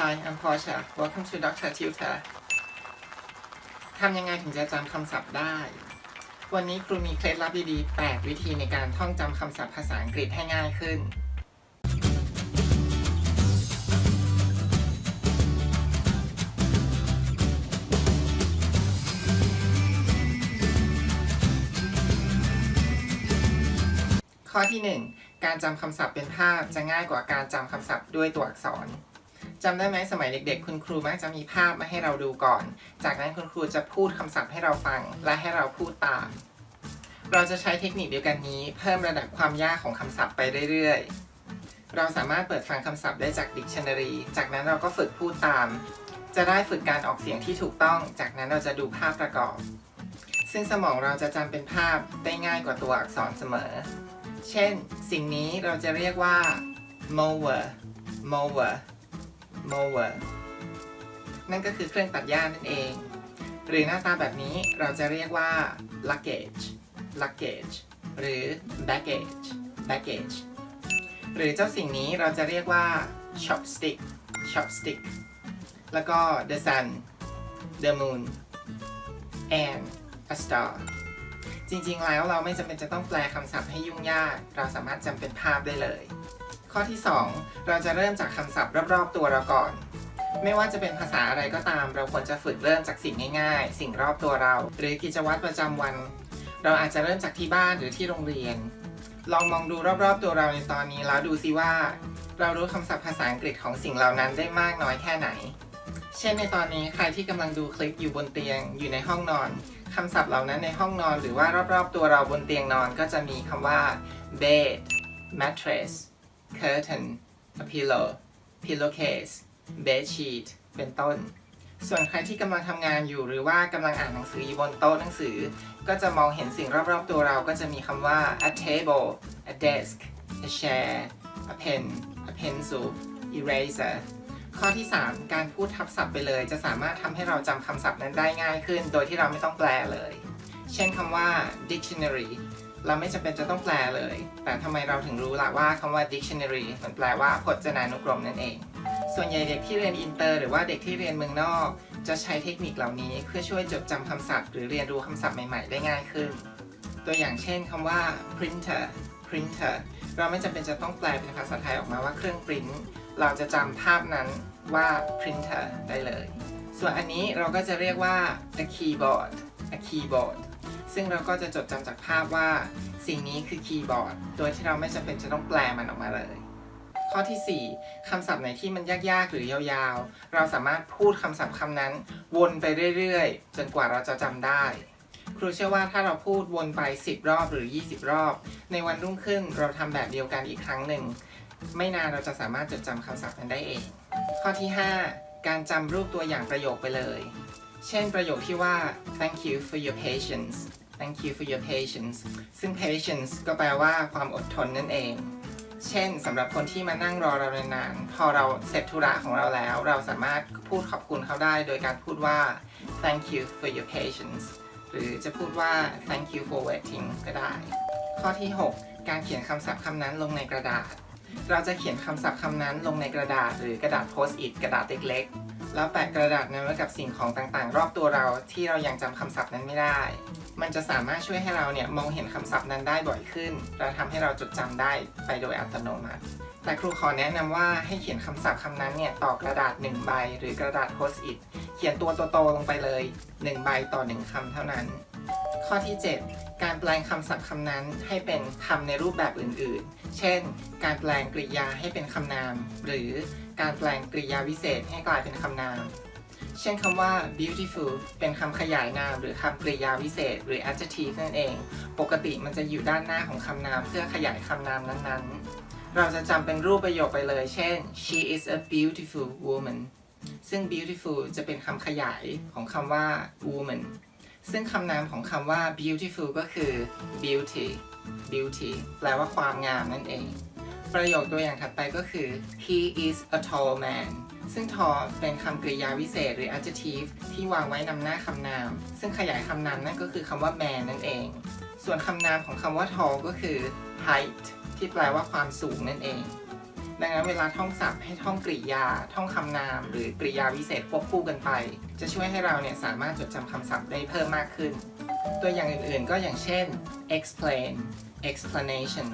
Hi I'm Portia Welcome to Dr. Tutor ทำยังไงถึงจะจำคำศัพท์ได้ วันนี้ครูมีเคล็ดลับดีๆ 8 วิธีในการท่องจำคำศัพท์ภาษาอังกฤษให้ง่ายขึ้น ข้อที่ 1 การจำคำศัพท์เป็นภาพจะง่ายกว่าการจำคำศัพท์ด้วยตัวอักษร จำได้ไหมสมัยเด็ก ๆ คุณครูมักจะมีภาพมาให้เราดูก่อน จากนั้นคุณครูจะพูดคำศัพท์ให้เราฟัง และให้เราพูดตาม เราจะใช้เทคนิคเดียวกันนี้ เพิ่มระดับความยากของคำศัพท์ไปเรื่อยๆ เราสามารถเปิดฟังคำศัพท์ได้จาก Dictionary จากนั้นเราก็ฝึกพูดตาม จะได้ฝึกการออกเสียงที่ถูกต้อง จากนั้นเราจะดูภาพประกอบ ซึ่งสมองเราจะจำเป็นภาพได้ง่ายกว่าตัวอักษรเสมอ เช่น สิ่งนี้เราจะเรียกว่า mower mower mower นั่นก็คือเครื่องตัดหญ้านั่นเอง หรือหน้าตาแบบนี้เราจะเรียกว่า luggage luggage หรือ baggage baggage หรือเจ้าสิ่งนี้เราจะเรียกว่า chopstick chopstick แล้วก็ the sun the moon and a star จริงๆ แล้วเราไม่จำเป็นจะต้องแปลคำศัพท์ให้ยุ่งยาก เราสามารถจำเป็นภาพได้เลย ข้อที่ 2 เราจะเริ่มจากคำศัพท์รอบๆตัวเราก่อน ไม่ว่าจะเป็นภาษาอะไรก็ตาม เราควรจะฝึกเริ่มจากสิ่งง่าย ๆ สิ่งรอบตัวเรา หรือกิจวัตรประจำวัน เราอาจจะเริ่มจากที่บ้านหรือที่โรงเรียน ลองมองดูรอบๆตัวเราในตอนนี้แล้วดูซิว่า เรารู้คำศัพท์ภาษาอังกฤษของสิ่งเหล่านั้นได้มากน้อยแค่ไหน เช่นในตอนนี้ใครที่กำลังดูคลิปอยู่บนเตียง อยู่ในห้องนอนคำศัพท์เหล่านั้นในห้องนอน หรือว่ารอบๆตัวเราบนเตียงนอนก็จะมีคำว่า bed mattress curtain a pillow pillowcase bed sheet เป็นต้น ส่วนใครที่กำลังทำงานอยู่หรือว่ากำลังอ่านหนังสืออยู่บนโต๊ะหนังสือ ก็จะมองเห็นสิ่งรอบๆตัวเราก็จะมีคำว่า a table a desk a chair a pen a pencil eraser ข้อที่ 3 การพูดทับศัพท์ไปเลย จะสามารถทำให้เราจำคำศัพท์นั้นได้ง่ายขึ้น โดยที่เราไม่ต้องแปลเลย เช่นคำว่า dictionary เราไม่จำเป็นจะต้องแปลเลย แต่ทำไมเราถึงรู้ล่ะว่าคำว่า dictionary มันแปลว่าพจนานุกรมนั่นเอง ส่วนใหญ่เด็กที่เรียนอินเตอร์ หรือว่าเด็กที่เรียนเมืองนอก จะใช้เทคนิคเหล่านี้เพื่อช่วยจดจำคำศัพท์ หรือเรียนรู้คำศัพท์ใหม่ๆ ได้ง่ายขึ้น ตัวอย่างเช่นคำว่า printer printer เราไม่จำเป็นจะต้องแปลเป็นภาษาไทยออกมาว่าเครื่องปริ้นเราจะจำภาพนั้นว่า printer ได้เลย ส่วนอันนี้เราก็จะเรียกว่า a keyboard a keyboard ซึ่งเราก็จะจดจำจากภาพว่า สิ่งนี้คือคีย์บอร์ด โดยที่เราไม่จำเป็นจะต้องแปลมันออกมาเลย ข้อทีสี่4คำศัพท์ไหนที่มันยากๆ หรือยาวๆ เราสามารถพูดคำศัพท์คำนั้น วนไปเรื่อยๆ จนกว่าเราจะจำได้ ครูเชื่อว่าถ้าเราพูดวนไป 10 รอบหรือ 20 รอบ ในวันรุ่งขึ้นเราทำแบบเดียวกันอีกครั้งหนึ่ง ไม่นานเราจะสามารถจดจำคำศัพท์นั้นได้เอง ข้อที่ 5 การจำรูปตัวอย่างประโยคไปเลย เช่นประโยคที่ว่า thank you for your patience thank you for your patience ซึ่ง patience ก็แปลว่าความอดทนนั่นเอง เช่นสำหรับคนที่มานั่งรอเรานานๆ พอเราเสร็จธุระของเราแล้ว เราสามารถพูดขอบคุณเขาได้ โดยการพูดว่า thank you for your patience หรือจะพูดว่า thank you for waiting ก็ได้ ข้อที่ 6 การเขียนคำศัพท์คำนั้นลงในกระดาษ เราจะเขียนคำศัพท์คำนั้นลงในกระดาษ หรือกระดาษโพสต์อิทกระดาษเล็กๆ แล้วแปะกระดาษนั้นไว้กับสิ่งของต่างๆ รอบตัวเราที่เรายังจำคำศัพท์นั้นไม่ได้ มันจะสามารถช่วยให้เราเนี่ยมองเห็นคำศัพท์นั้นได้บ่อยขึ้น และทำให้เราจดจำได้ไปโดยอัตโนมัติ แต่ครูขอแนะนำว่าให้เขียนคำศัพท์คำนั้นเนี่ยต่อกระดาษ1ใบหรือกระดาษโพสต์อิทเขียนตัวโตๆลงไปเลย1ใบต่อ1คำเท่านั้น ข้อที่ 7 การแปลงคำศัพท์คำนั้นให้เป็นคำในรูปแบบอื่น ๆ เช่น การแปลงกริยาให้เป็นคำนาม หรือการแปลงกริยาวิเศษให้กลายเป็นคำนาม เช่นคำว่า beautiful เป็นคำขยายนามหรือคำกริยาวิเศษ หรือ adjective นั่นเอง ปกติมันจะอยู่ด้านหน้าของคำนามเพื่อขยายคำนามนั้น ๆ เราจะจำเป็นรูปประโยคไปเลย เช่น she is a beautiful woman ซึ่ง beautiful จะเป็นคำขยายของคำว่า woman ซึ่งคำนามของคำว่า beautiful ก็คือ beauty beauty แปลว่าความงามนั่นเอง ประโยคตัวอย่างถัดไปก็คือ he is a tall man ซึ่ง tall เป็นคำกริยาวิเศษหรือ adjective ที่วางไว้นำหน้าคำนาม ซึ่งขยายคำนามนั่นก็คือคำว่า man นั่นเอง ส่วนคำนามของคำว่า tall ก็คือ height ที่แปลว่าความสูงนั่นเอง ดังนั้นเวลาท่องศัพท์ให้ท่องกริยา ท่องคำนาม หรือกริยาวิเศษควบคู่กันไป จะช่วยให้เราเนี่ยสามารถจดจำคำศัพท์ได้เพิ่มมากขึ้น ตัวอย่างอื่นๆ ก็อย่างเช่น explain explanation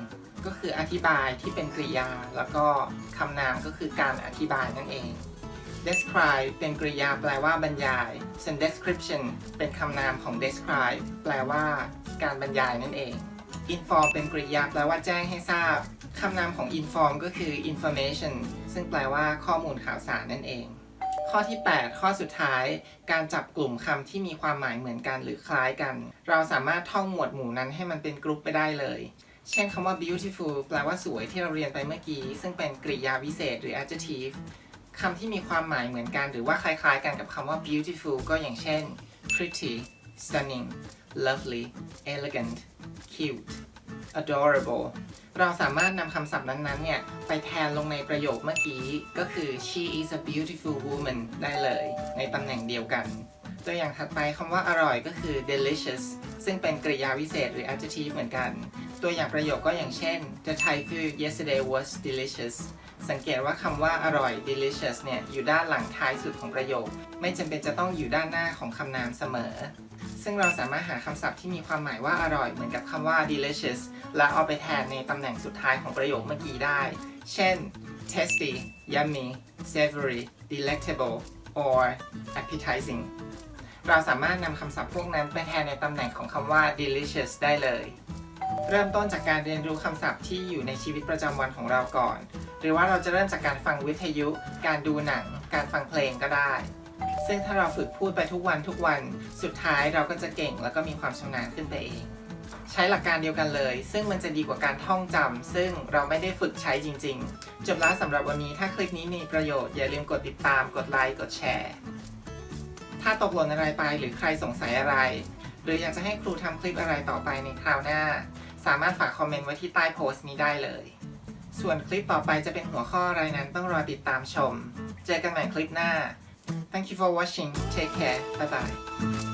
ก็คืออธิบายที่เป็นกริยา แล้วก็คำนามก็คือการอธิบายนั่นเอง describe เป็นกริยาแปลว่าบรรยาย ส่วน description เป็นคำนามของ describe แปลว่าการบรรยายนั่นเอง inform เป็นกริยาแปลว่าแจ้งให้ทราบคำนามของ inform ก็คือ information ซึ่งแปลว่าข้อมูลข่าวสารนั่นเอง ข้อที่ 8 ข้อสุดท้าย การจับกลุ่มคำที่มีความหมายเหมือนกันหรือคล้ายกัน เราสามารถท่องหมวดหมู่นั้นให้มันเป็นกรุ๊ปไปได้เลย เช่นคำว่า beautiful แปลว่าสวยที่เราเรียนไปเมื่อกี้ ซึ่งเป็นกริยาวิเศษหรือ adjective คำที่มีความหมายเหมือนกัน หรือว่าคล้ายๆ กันกับคำว่า beautiful ก็อย่างเช่น pretty stunning lovely elegant cute adorable เราสามารถนำคำศัพท์นั้นๆ เนี่ย ไปแทนลงในประโยคเมื่อกี้ ก็คือ she is a beautiful woman ได้เลย ในตำแหน่งเดียวกัน ตัวอย่างถัดไปคำว่าอร่อยก็คือ delicious ซึ่งเป็นกริยาวิเศษหรือ adjective เหมือนกัน ตัวอย่างประโยคก็อย่างเช่น the Thai food yesterday was delicious สังเกตว่าคำว่าอร่อย delicious เนี่ยอยู่ด้านหลังท้ายสุดของประโยค ไม่จำเป็นจะต้องอยู่ด้านหน้าของคำนามเสมอ ซึ่งเราสามารถหาคำศัพท์ที่มีความหมายว่าอร่อยเหมือนกับคำว่า delicious และเอาไปแทนในตำแหน่งสุดท้ายของประโยคเมื่อกี้ได้ เช่น tasty yummy savory delectable or appetizing เราสามารถนำคำศัพท์พวกนั้นไปแทนในตำแหน่งของคำว่า delicious ได้เลย เริ่มต้นจากการเรียนรู้คำศัพท์ที่อยู่ในชีวิตประจำวันของเราก่อน หรือว่าเราจะเริ่มจากการฟังวิทยุ การดูหนัง การฟังเพลงก็ได้ ซึ่งถ้าเราฝึกพูดไปทุกวันทุกวัน สุดท้ายเราก็จะเก่งแล้วก็มีความชำนาญขึ้นไปเอง ใช้หลักการเดียวกันเลย ซึ่งมันจะดีกว่าการท่องจำซึ่งเราไม่ได้ฝึกใช้จริง ๆ จบแล้วสำหรับวันนี้ถ้าคลิปนี้มีประโยชน์อย่าลืมกดติดตาม กดไลค์ กดแชร์ ถ้าตกหล่นอะไรไปหรือใครสงสัยอะไร หรืออยากจะให้ครูทำคลิปอะไรต่อไปในคราวหน้า สามารถฝากคอมเมนต์ไว้ที่ใต้โพสต์นี้ได้เลย ส่วนคลิปต่อไปจะเป็นหัวข้ออะไรนั้นต้องรอติดตามชม เจอกันใหม่คลิปหน้า Thank you for watching. Take care. Bye bye.